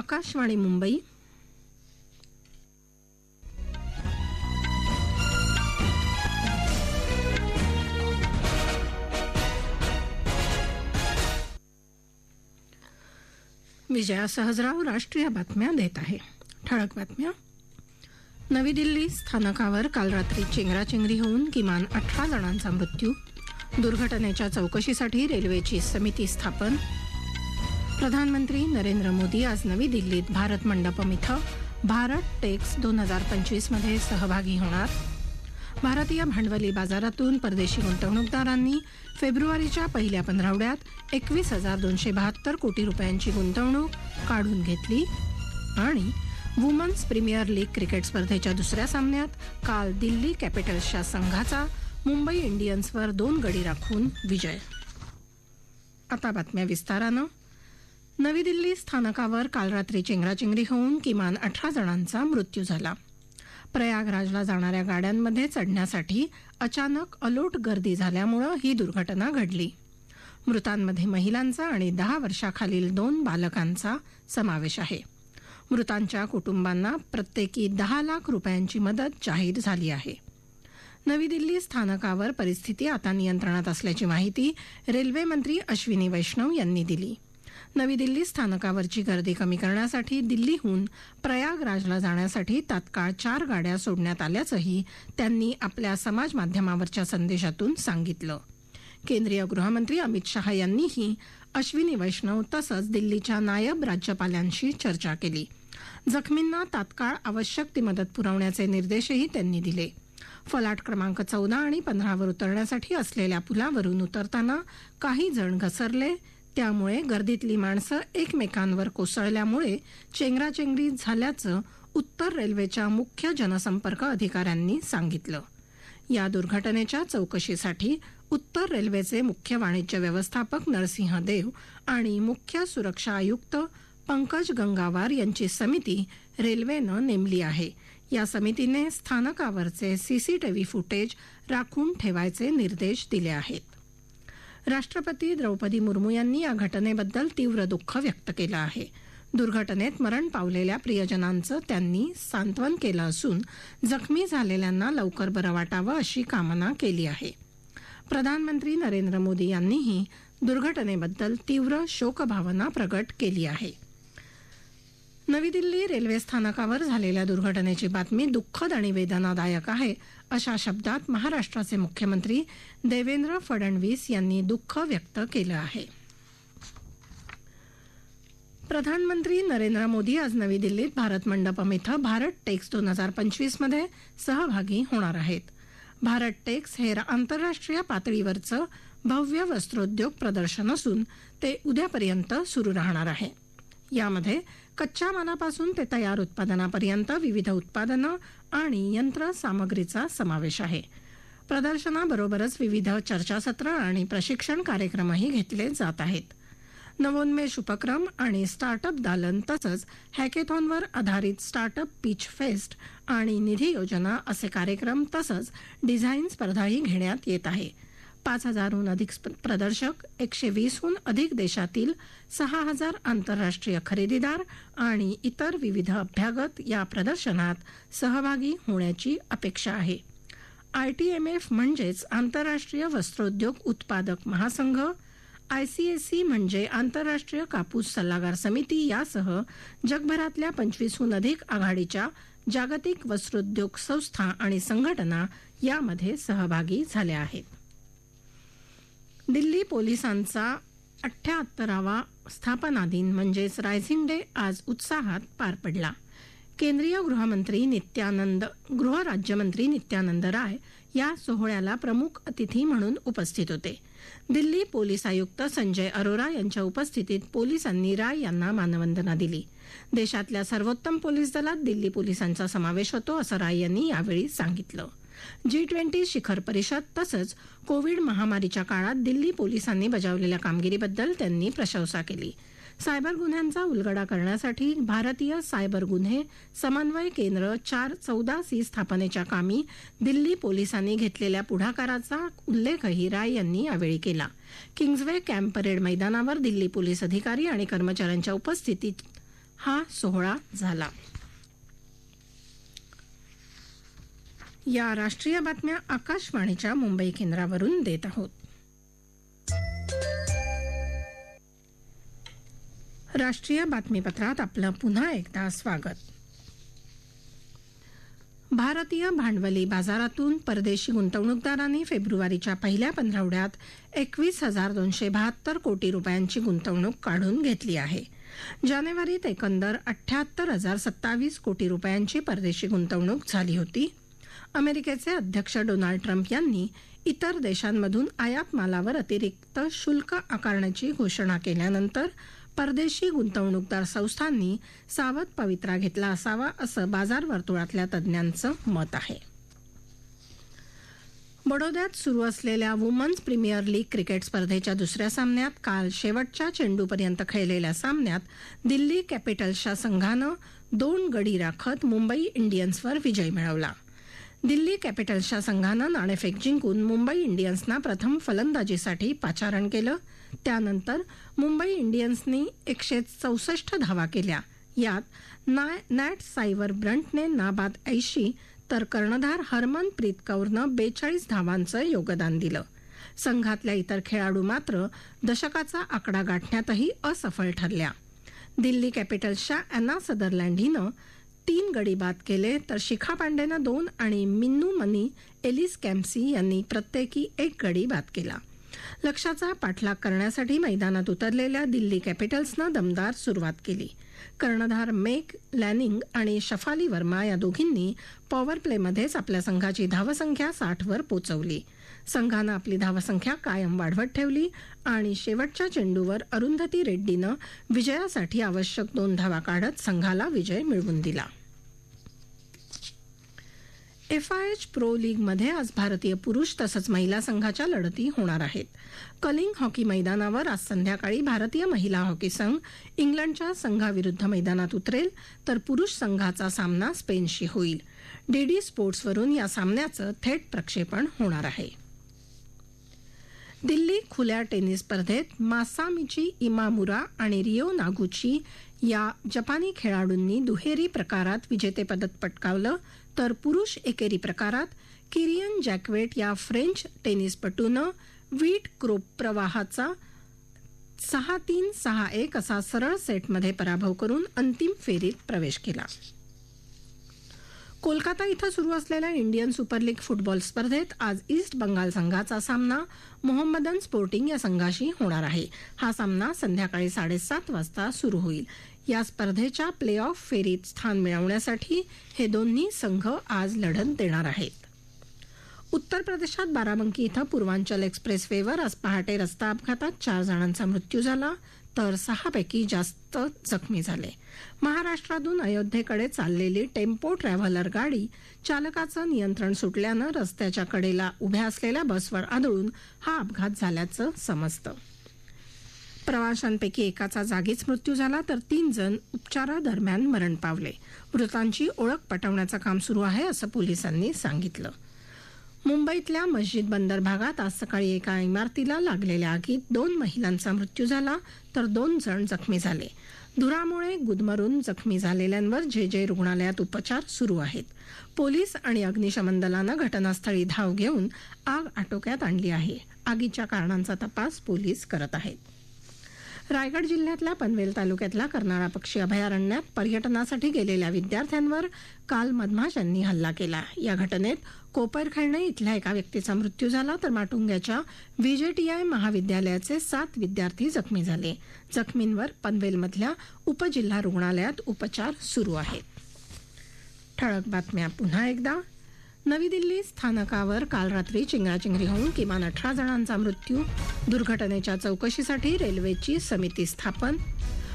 आकाशवाणी मुंबई. विजया सहजराव राष्ट्रीय बातम्या देत आहे. ठळक बातम्या. नवी दिल्ली स्थानकावर काल रात्री चेंगराचेंगरी होऊन किमान अठरा जणांचा मृत्यू. दुर्घटनेच्या चौकशीसाठी रेल्वेची समिती स्थापन. प्रधानमंत्री नरेंद्र मोदी आज नवी दिल्लीत भारत मंडपम इथं भारत टेक्स दोन हजार पंचवीसमध्ये सहभागी होणार. भारतीय भांडवली बाजारातून परदेशी गुंतवणूकदारांनी फेब्रुवारीच्या पहिल्या पंधरवड्यात एकवीस हजार दोनशे बहात्तर कोटी रुपयांची गुंतवणूक काढून घेतली आणि वुमन्स प्रीमियर लीग क्रिकेट स्पर्धेच्या दुसऱ्या सामन्यात काल दिल्ली कॅपिटल्सच्या संघाचा मुंबई इंडियन्सवर दोन गडी राखून विजय. आता बातम्या विस्तारानं. नवी दिल्ली स्थानकावर काल रात्री चेंगराचेंगरी होऊन किमान अठरा जणांचा मृत्यू झाला. प्रयागराजला जाणाऱ्या गाड्यांमध्ये चढण्यासाठी अचानक अलोट गर्दी झाल्यामुळं ही दुर्घटना घडली. मृतांमध्ये महिलांचा आणि दहा वर्षाखालील दोन बालकांचा समावेश आहे. मृतांच्या कुटुंबांना प्रत्येकी दहा लाख रुपयांची मदत जाहीर झाली आहे. नवी दिल्ली स्थानकावर परिस्थिती आता नियंत्रणात असल्याची माहिती रेल्वे मंत्री अश्विनी वैष्णव यांनी दिली. नवी दिल्ली स्थानकावरची गर्दी कमी करण्यासाठी दिल्लीहून प्रयागराजला जाण्यासाठी तात्काळ चार गाड्या सोडण्यात आल्याचंही त्यांनी आपल्या समाज माध्यमावरच्या संदेशातून सांगितलं. केंद्रीय गृहमंत्री अमित शहा यांनीही अश्विनी वैष्णव तसंच दिल्लीच्या नायब राज्यपालांशी चर्चा केली. जखमींना तात्काळ आवश्यक ती मदत पुरवण्याचे निर्देशही त्यांनी दिले. फलाट क्रमांक चौदा आणि पंधरावर उतरण्यासाठी असलेल्या पुलावरून उतरताना काही जण घसरले त्यामुळे गर्दीतली माणसं एकमेकांवर कोसळल्यामुळे चेंगराचेंगरी झाल्याचं उत्तर रेल्वेच्या मुख्य जनसंपर्क अधिकाऱ्यांनी सांगितलं. या दुर्घटनेच्या चौकशीसाठी उत्तर रेल्वेचे मुख्य वाणिज्य व्यवस्थापक नरसिंह देव आणि मुख्य सुरक्षा आयुक्त पंकज गंगावार यांची समिती रेल्वेनं नेमली आहे. या समितीने स्थानकावरचे सीसीटीव्ही फुटेज राखून ठेवायचे निर्देश दिले आहेत. राष्ट्रपती द्रौपदी मुर्मू यांनी या घटनेबद्दल तीव्र दुःख व्यक्त केलं आहे. दुर्घटनेत मरण पावलेल्या प्रियजनांचं त्यांनी सांत्वन केलं असून जखमी झालेल्यांना लवकर बरं वाटावं अशी कामना केली आहे. प्रधानमंत्री नरेंद्र मोदी यांनीही दुर्घटनेबद्दल तीव्र शोकभावना प्रकट केली आहे. नवी दिल्ली रेल्वे स्थानकावर झालेल्या दुर्घटनेची बातमी दुःखद आणि वेदनादायक आहे अशा शब्दात महाराष्ट्राचे मुख्यमंत्री देवेंद्र फडणवीस यांनी दुःख व्यक्त केलं आहे. प्रधानमंत्री नरेंद्र मोदी आज नवी दिल्लीत भारत मंडपम इथं भारत टेक्स दोन हजार पंचवीसमध्ये सहभागी होणार आहेत. भारत टेक्स हे आंतरराष्ट्रीय पातळीवरचं भव्य वस्त्रोद्योग प्रदर्शन असून ते उद्यापर्यंत सुरू राहणार आहे. यामध्ये कच्च्या मालापासून ते तयार उत्पादनापर्यंत विविध उत्पादनं आणि यंत्र सामग्रीचा समावेश आहे. प्रदर्शनाबरोबरच विविध चर्चासत्र आणि प्रशिक्षण कार्यक्रमही घेतले जात आहेत. नवोन्मेष उपक्रम आणि स्टार्टअप दालन तसंच हॅकेथॉनवर आधारित स्टार्टअप पीच फेस्ट आणि निधी योजना असे कार्यक्रम तसंच डिझाईन स्पर्धाही घेण्यात येत आहे. पाच हजारहून अधिक प्रदर्शक एकशे वीसहून अधिक देशातील सहा हजार आंतरराष्ट्रीय खरेदीदार आणि इतर विविध अभ्यागत या प्रदर्शनात सहभागी होण्याची अपेक्षा आहे. आयटीएमएफ म्हणजेच आंतरराष्ट्रीय वस्त्रोद्योग उत्पादक महासंघ आयसीएससी म्हणजे आंतरराष्ट्रीय कापूस सल्लागार समिती यासह जगभरातल्या पंचवीसहून अधिक आघाडीच्या जागतिक वस्त्रोद्योग संस्था आणि संघटना यामध्ये सहभागी झाल्या आहेत. दिल्ली पोलिसांचा अठ्ठ्याहत्तरावा स्थापना दिन म्हणजेच रायझिंग डे आज उत्साहात पार पडला. केंद्रीय गृहमंत्री नित्यानंद गृहराज्यमंत्री नित्यानंद राय या सोहळ्याला प्रमुख अतिथी म्हणून उपस्थित होते. दिल्ली पोलीस आयुक्त संजय अरोरा यांच्या उपस्थितीत पोलिसांनी राय यांना मानवंदना दिली. देशातल्या सर्वोत्तम पोलीस दलात दिल्ली पोलिसांचा समावेश होतो असं राय यांनी यावेळी सांगितलं. जी ट्वेंटी शिखर परिषद तसंच कोविड महामारीच्या काळात दिल्ली पोलिसांनी बजावलेल्या कामगिरीबद्दल त्यांनी प्रशंसा केली. सायबर गुन्ह्यांचा उलगडा करण्यासाठी भारतीय सायबर गुन्हे समन्वय केंद्र चार चौदा सी स्थापनेच्या कामी दिल्ली पोलिसांनी घेतलेल्या पुढाकाराचा उल्लेखही राय यांनी यावेळी केला. किंग्जवे कॅम्प परेड मैदानावर दिल्ली पोलीस अधिकारी आणि कर्मचाऱ्यांच्या उपस्थितीत हा सोहळा झाला. या राष्ट्रीय बातम्या आकाशवाणीच्या मुंबई केंद्रावरून देत आहोत. राष्ट्रीय बातमीपत्रात आपलं पुन्हा एकदा स्वागत. भारतीय भांडवली बाजारातून परदेशी गुंतवणूकदारांनी फेब्रुवारीच्या पहिल्या पंधरवड्यात एकवीस हजार दोनशे बहात्तर कोटी रुपयांची गुंतवणूक काढून घेतली आहे. जानेवारीत एकंदर अठ्याहत्तर हजार सत्तावीस कोटी रुपयांची परदेशी गुंतवणूक झाली होती. अमेरिकेचे अध्यक्ष डोनाल्ड ट्रम्प यांनी इतर देशांमधून आयात मालावर अतिरिक्त शुल्क आकारण्याची घोषणा केल्यानंतर परदेशी गुंतवणूकदार संस्थांनी सावध पवित्रा घेतला असावा असं बाजार वर्तुळातल्या तज्ज्ञांचं मत आहे. बडोद्यात सुरू असलेल्या वुमन्स प्रीमियर लीग क्रिकेट स्पर्धेच्या दुसऱ्या सामन्यात काल शेवटच्या चेंडूपर्यंत खेळलेल्या सामन्यात दिल्ली कॅपिटल्सच्या संघानं दोन गडी राखत मुंबई इंडियन्सवर विजय मिळवला. दिल्ली कॅपिटल्सच्या संघानं नाणेफेक जिंकून मुंबई इंडियन्सना प्रथम फलंदाजीसाठी पाचारण केलं. त्यानंतर मुंबई इंडियन्सनी एकशे चौसष्ट धावा केल्या. यात नॅट सायवर ब्रंटने नाबाद ऐशी तर कर्णधार हरमनप्रीत कौरनं बेचाळीस धावांचं योगदान दिलं. संघातल्या इतर खेळाडू मात्र दशकाचा आकडा गाठण्यातही असफल ठरल्या. दिल्ली कॅपिटल्सच्या अॅना सदरलँड हिनं तीन गडी बाद केले तर शिखा पांडेनं दोन आणि मिन्नू मनी एलिस कॅम्सी यांनी प्रत्येकी एक गडी बाद केला. लक्ष्याचा पाठलाग करण्यासाठी मैदानात उतरलेल्या दिल्ली कॅपिटल्सनं दमदार सुरुवात केली. कर्णधार मेक लॅनिंग आणि शफाली वर्मा या दोघींनी पॉवर प्लेमध्येच आपल्या संघाची धावसंख्या साठवर पोचवली. संघानं आपली धावसंख्या कायम वाढवत ठेवली आणि शेवटच्या चेंडूवर अरुंधती रेड्डीनं विजयासाठी आवश्यक दोन धावा काढत संघाला विजय मिळवून दिला. एफआयएच प्रो लीगमध्ये आज भारतीय पुरुष तसंच महिला संघाच्या लढती होणार आहेत. कलिंग हॉकी मैदानावर आज संध्याकाळी भारतीय महिला हॉकी संघ इंग्लंडच्या संघाविरुद्ध मैदानात उतरेल तर पुरुष संघाचा सामना स्पेनशी होईल. डीडी स्पोर्ट्सवरून या सामन्याचं थेट प्रक्षेपण होणार आहे. दिल्ली खुल्या टेनिस स्पर्धेत मासामिची इमामुरा आणि रिओ नागुची या जपानी खेळाडूंनी दुहेरी प्रकारात विजेतेपद पटकावलं तर पुरुष एकेरी प्रकारात किरियन जॅकवेट या फ्रेंच टेनिसपटूनं वीट क्रोप प्रवाहाचा सहा तीन सहा एक असा सरळ सेटमध्ये पराभव करून अंतिम फेरीत प्रवेश केला. कोलकाता इथं सुरू असलेल्या इंडियन सुपर लीग फुटबॉल स्पर्धेत आज ईस्ट बंगाल संघाचा सामना मोहम्मदन स्पोर्टिंग या संघाशी होणार आहे. हा सामना संध्याकाळी साडेसात वाजता सुरू होईल. या स्पर्धेच्या प्ले ऑफ फेरीत स्थान मिळवण्यासाठी हे दोन्ही संघ आज लढत देणार आहेत. उत्तर प्रदेशात बाराबंकी इथं पूर्वांचल एक्सप्रेस वेवर आज पहाटे रस्ता अपघातात चार जणांचा मृत्यू झाला तर सहापैकी जास्त जखमी झाले. महाराष्ट्रातून अयोध्येकडे चाललेली टेम्पो ट्रॅव्हलर गाडी चालकाचं नियंत्रण सुटल्यानं रस्त्याच्या कडेला उभ्या असलेल्या बसवर आदळून हा अपघात झाल्याचं समजतं. प्रवाशांपैकी एकाचा जागीच मृत्यू झाला तर तीन जण उपचारादरम्यान मरण पावले. मृतांची ओळख पटवण्याचं काम सुरू आहे असं पोलिसांनी सांगितलं. मुंबईतल्या मस्जिद बंदर भागात आज सकाळी एका इमारतीला लागलेल्या आगीत दोन महिलांचा मृत्यू झाला तर दोन जण जखमी झाले. धुरामुळे गुदमरून जखमी झालेल्यांवर जे जे रुग्णालयात उपचार सुरू आहेत. पोलीस आणि अग्निशमन दलानं घटनास्थळी धाव घेऊन आग आटोक्यात आणली आहे. आगीच्या कारणांचा तपास पोलीस करत आहेत. रायगड जिल्ह्यातल्या पनवेल तालुक्यातल्या कर्नाळा पक्षी अभयारण्यात पर्यटनासाठी गेलेल्या विद्यार्थ्यांवर काल मधमाशांनी हल्ला केला. या घटनेत कोपरखैरणे इथल्या एका व्यक्तीचा मृत्यू झाला तर माटुंग्याच्या व्हीजेटीआय महाविद्यालयाचे सात विद्यार्थी जखमी झाले. जखमींवर पनवेलमधल्या उपजिल्हा रुग्णालयात उपचार सुरू आहेत. ठळक बातम्या पुन्हा एकदा. नवी दिल्ली स्थानकावर काल रात्री चिंगराचिंगरी होऊन किमान अठरा जणांचा मृत्यू दुर्घटनेच्या चौकशीसाठी रेल्वेची समिती स्थापन.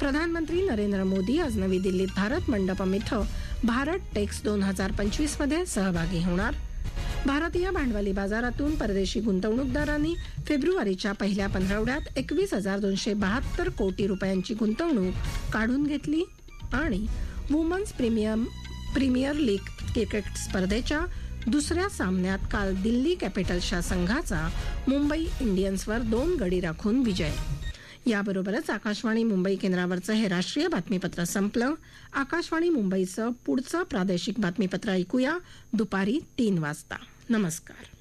प्रधानमंत्री नरेंद्र मोदी आज नवी दिल्लीत भारत मंडपम इथं भारत टेक्स दोन हजार पंचवीसमध्ये सहभागी होणार. भारतीय भांडवली बाजारातून परदेशी गुंतवणूकदारांनी फेब्रुवारीच्या पहिल्या पंधरवड्यात एकवीस हजार दोनशे बहात्तर कोटी रुपयांची गुंतवणूक काढून घेतली आणि women's premium premier league cricket स्पर्धेच्या दुसऱ्या सामन्यात काल दिल्ली कॅपिटल्सच्या संघाचा मुंबई इंडियन्सवर दोन गडी राखून विजय. याबरोबरच आकाशवाणी मुंबई केंद्रावरचं हे राष्ट्रीय बातमीपत्र संपलं. आकाशवाणी मुंबईचं पुढचं प्रादेशिक बातमीपत्र ऐकूया दुपारी तीन वाजता. नमस्कार.